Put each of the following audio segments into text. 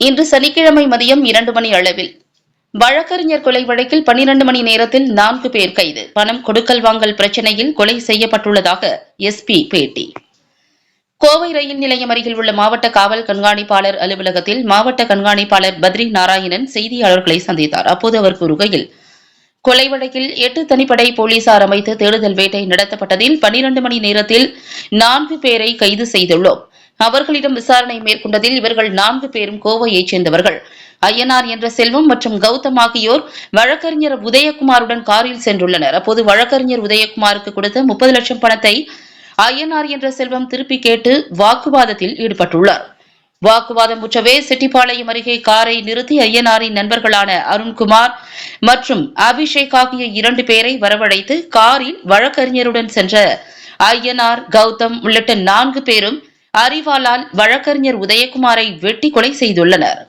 இன்று சனிக்கிழமை மதியம் இரண்டு மணி அளவில். வழக்கறிஞர் கொலை வழக்கில் பனிரண்டு மணி நேரத்தில் நான்கு பேர் கைது. பணம் கொடுக்கல் வாங்கல் பிரச்சினையில் கொலை செய்யப்பட்டுள்ளதாக எஸ்பி பேட்டி. கோவை ரயில் நிலையம் அருகில் உள்ள மாவட்ட காவல் கண்காணிப்பாளர் அலுவலகத்தில் மாவட்ட கண்காணிப்பாளர் பத்ரி நாராயணன் செய்தியாளர்களை சந்தித்தார். அப்போது அவர் கூறுகையில் கொலை வழக்கில் எட்டு தனிப்படை போலீசார் அமைத்து தேடுதல் வேட்டை நடத்தப்பட்டதில் பனிரண்டு மணி நேரத்தில் நான்கு பேரை கைது செய்துள்ளோம். அவர்களிடம் விசாரணை மேற்கொண்டதில் இவர்கள் நான்கு பேரும் கோவையைச் சேர்ந்தவர்கள். ஐயனார் என்ற செல்வம் மற்றும் கௌதம் ஆகியோர் வழக்கறிஞர் உதயகுமாருடன் காரில் சென்றுள்ளனர். அப்போது வழக்கறிஞர் உதயகுமாருக்கு கொடுத்த முப்பது லட்சம் பணத்தை ஐயனார் என்ற செல்வம் திருப்பி கேட்டு வாக்குவாதத்தில் ஈடுபட்டுள்ளார். வாக்குவாதம் முற்றவே செட்டிப்பாளையம் அருகே காரை நிறுத்தி ஐயனாரின் நண்பர்களான அருண்குமார் மற்றும் அபிஷேக் ஆகிய இரண்டு பேரை வரவழைத்து காரில் வழக்கறிஞருடன் சென்ற ஐயனார் கௌதம் உள்ளிட்ட நான்கு பேரும் அரிவாளால் வழக்கறிஞர் உதயகுமாரை வெட்டி கொலை செய்துள்ளனர்.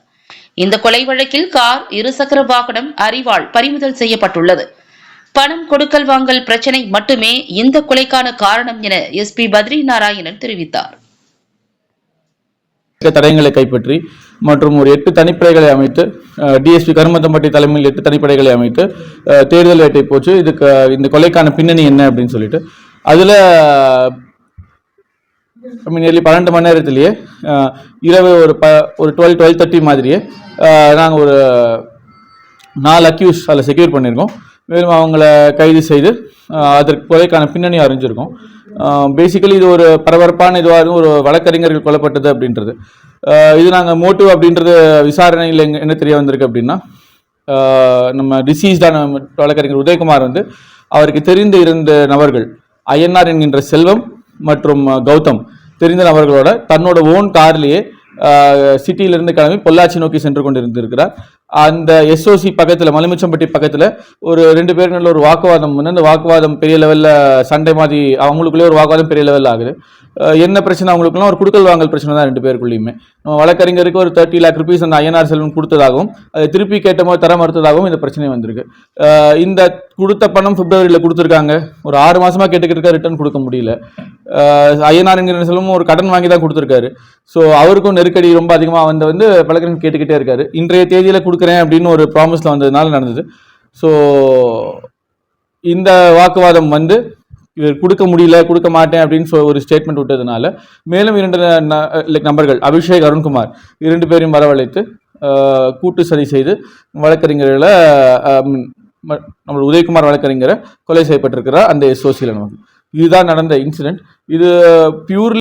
இந்த கொலை வழக்கில் கார் இருசக்கர வாகனம் அரிவாள் பறிமுதல் செய்யப்பட்டுள்ளது. பணம் கொடுக்கல் வாங்கல் பிரச்சினை மட்டுமே இந்த கொலைக்கான காரணம் என எஸ்பி பத்ரி நாராயணன் தெரிவித்தார். தடயங்களை கைப்பற்றி மற்றும் ஒரு எட்டு தனிப்படைகளை அமைத்து டிஎஸ்பி கருமத்தம்பட்டி தலைமையில் எட்டு தனிப்படைகளை அமைத்து தேர்தல் தேடுதல் வேட்டை போச்சு. இதுக்கு இந்த கொலைக்கான பின்னணி என்ன அப்படின்னு சொல்லிட்டு அதில் நியர்லி பன்னெண்டு மணி நேரத்திலேயே இரவு ஒரு ப ஒரு டுவெல் டுவெல் தேர்ட்டி மாதிரியே நாங்கள் ஒரு நாலு அக்யூஸ் அதில் செக்யூர் பண்ணியிருக்கோம். மேலும் அவங்கள கைது செய்து அதற்கு கொலைக்கான பின்னணி அறிஞ்சிருக்கோம். பேசிக்கலி இது ஒரு பரபரப்பான இதுவாக இருக்கும் ஒரு வழக்கறிஞர்கள் கொல்லப்பட்டது அப்படின்றது. இது நாங்கள் மோட்டிவ் அப்படின்றது விசாரணையில் எங்க என்ன தெரிய வந்திருக்கு அப்படின்னா நம்ம டிசீஸ்டான வழக்கறிஞர் உதயகுமார் வந்து அவருக்கு தெரிந்து இருந்த நபர்கள் ஐஎன்ஆர் என்கின்ற செல்வம் மற்றும் கௌதம் தெரிந்த நபர்களோட தன்னோட ஓன் கார்லேயே சிட்டியிலிருந்து கிளம்பி பொள்ளாச்சி நோக்கி சென்று கொண்டிருந்திருக்கிறார். அந்த எஸ்ஓசி பக்கத்தில் மலுமிச்சம்பட்டி பக்கத்தில் ஒரு ரெண்டு பேருக்குள்ள ஒரு வாக்குவாதம் வந்து அந்த வாக்குவாதம் பெரிய லெவலில் சண்டை மாதிரி அவங்களுக்குள்ளே ஒரு வாக்குவாதம் பெரிய லெவலில் ஆகுது. என்ன பிரச்சனை அவங்களுக்குலாம் ஒரு குடுக்கல் வாங்கல் பிரச்சனை தான் ரெண்டு பேருக்குள்ளேயுமே. நம்ம வழக்கறிஞருக்கு ஒரு தேர்ட்டி லேக் ருபீஸ் அந்த ஐஎன்ஆர் செல்வம் கொடுத்ததாகவும் அதை திருப்பி கேட்ட மாதிரி தர மறுத்ததாகவும் இந்த பிரச்சனை வந்திருக்கு. இந்த கொடுத்த பணம் பிப்ரவரியில் கொடுத்துருக்காங்க. ஒரு ஆறு மாதமாக கேட்டுக்கிட்டு இருக்க ரிட்டர்ன் கொடுக்க முடியல. ஐயனாருங்கிற செல்வம் செல்வமும் ஒரு கடன் வாங்கி தான் கொடுத்துருக்காரு. ஸோ அவருக்கும் நெருக்கடி ரொம்ப அதிகமாக வந்து வந்து வழக்கறிஞர் கேட்டுக்கிட்டே இருக்காரு. இன்றைய தேதியில் கொடுக்குறேன் அப்படின்னு ஒரு ப்ராமிஸில் வந்ததுனால நடந்தது. ஸோ இந்த வாக்குவாதம் வந்து இவர் கொடுக்க முடியல கொடுக்க மாட்டேன் அப்படின்னு சொ- ஒரு ஸ்டேட்மெண்ட் விட்டதுனால மேலும் இரண்டு லைக் நபர்கள் அபிஷேக் அருண்குமார் இரண்டு பேரையும் வரவழைத்து கூட்டு சதி செய்து வழக்கறிஞர்களை நம்ம உதயகுமார் வழக்கறிஞரை கொலை செய்யப்பட்டிருக்கிறார் அந்த எஸ்ஓசியில் நமக்கு. இதுதான் நடந்த இன்சிடென்ட் இது பியூர்லி